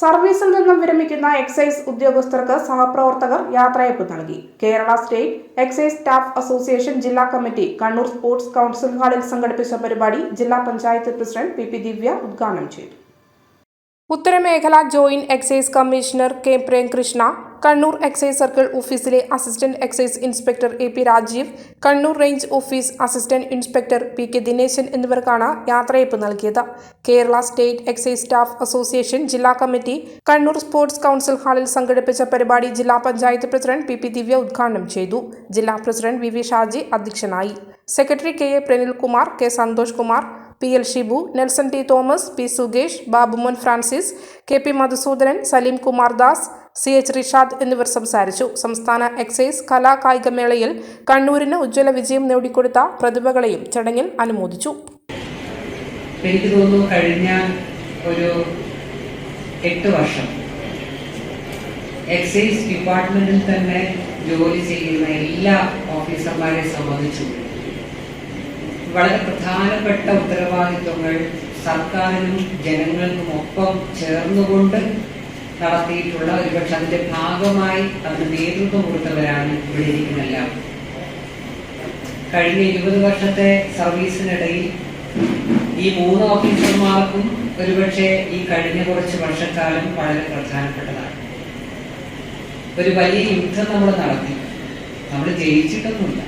സർവീസിൽ നിന്നും വിരമിക്കുന്ന എക്സൈസ് ഉദ്യോഗസ്ഥർക്ക് സഹപ്രവർത്തകർ യാത്രയപ്പ് നൽകി. Kerala state excise staff association ജില്ലാ കമ്മിറ്റി കണ്ണൂർ സ്പോർട്സ് കൗൺസിൽ ഹാളിൽ സംഘടിപ്പിച്ച പരിപാടി ജില്ലാ panchayat president P P Divya ഉദ്ഘാടനം ചെയ്തു. ഉത്തരമേഖല joint excise commissioner K Premkrishna Kannur excise circle ഓഫീസിലെ assistant excise inspector A P Rajeev Kannur range office assistant inspector P K Dineshan എന്നിവർക്കാണ് യാത്രയപ്പ് നൽകിയത്. Kerala state excise staff association ജില്ലാ committee Kannur sports council ഹാളിൽ സംഘടിപ്പിച്ച പരിപാടി ജില്ലാ panchayat president P P Divya ഉദ്ഘാടനം ചെയ്തു. ജില്ലാ പ്രസിഡന്റ് വി വി ഷാജി അധ്യക്ഷനായി. Secretary K A Pranilkumar K Santhosh Kumar P L Shibu Nelson T Thomas P Sukesh Babumon Francis K P Madhusoodanan Saleem Kumar Das C H Rishad എന്നിവർ സംസാരിച്ചു. സംസ്ഥാന excise കലാ കായികമേളയിൽ കണ്ണൂരിന് ഉജ്ജ്വല വിജയം നേടിക്കൊടുത്ത പ്രതിഭകളെയും ചടങ്ങിൽ അനുമോദിച്ചു. എനിക്ക് തോന്നുന്നു കഴിഞ്ഞ ഒരു എട്ട് വർഷം എക്സൈസ് ഡിപ്പാർട്ട്മെന്റിൽ തന്നെ ജോലി ചെയ്യുന്ന എല്ലാ ഓഫീസർമാരെ സംബന്ധിച്ചു വളരെ പ്രധാനപ്പെട്ട ഉത്തരവാദിത്വങ്ങൾ സർക്കാരിനും ജനങ്ങൾക്കും ഒപ്പം ചേർന്നുകൊണ്ട് നടത്തിയിട്ടുള്ള ഒരുപക്ഷെ അതിന്റെ ഭാഗമായി അതിന് നേതൃത്വം കൊടുത്തവരാണ് ഇവിടെ ഇരിക്കുന്ന കഴിഞ്ഞ ഇരുപത് വർഷത്തെ സർവീസിനിടയിൽ ഈ മൂന്ന് ഓഫീസർമാർക്കും ഒരുപക്ഷെ ഈ കഴിഞ്ഞ കുറച്ച് വർഷക്കാലം വളരെ പ്രധാനപ്പെട്ടതാണ്. ഒരു വലിയ യുദ്ധം നമ്മൾ നടത്തി. നമ്മൾ ജയിച്ചിട്ടൊന്നുമില്ല.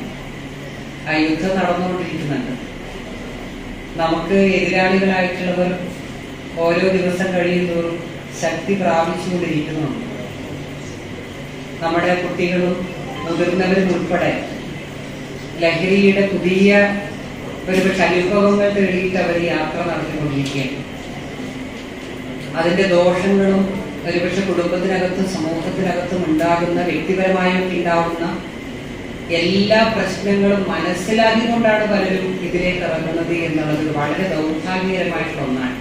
ആ യുദ്ധം നടന്നുകൊണ്ടിരിക്കുന്നുണ്ട്. നമുക്ക് എതിരാളികളായിട്ടുള്ളവർ ഓരോ ദിവസം കഴിയുന്തോറും ശക്തി പ്രാപിച്ചുകൊണ്ടിരിക്കുന്നുണ്ട് നമ്മുടെ കുട്ടികളും മുതിർന്നവരും ഉൾപ്പെടെ ലഹരിയുടെ പുതിയ ഒരുപക്ഷെ അനുഭവങ്ങൾ തേടിയിട്ട് അവർ യാത്ര നടത്തിക്കൊണ്ടിരിക്കുകയാണ് അതിന്റെ ദോഷങ്ങളും ഒരുപക്ഷെ കുടുംബത്തിനകത്തും സമൂഹത്തിനകത്തും ഉണ്ടാകുന്ന വ്യക്തിപരമായൊക്കെ ഉണ്ടാകുന്ന എല്ലാ പ്രശ്നങ്ങളും മനസ്സിലാക്കിക്കൊണ്ടാണ് പലരും ഇതിലേക്ക് ഇറങ്ങുന്നത് എന്നുള്ളത് വളരെ ദൗർഭാഗ്യകരമായിട്ടുള്ള ഒന്നാണ്.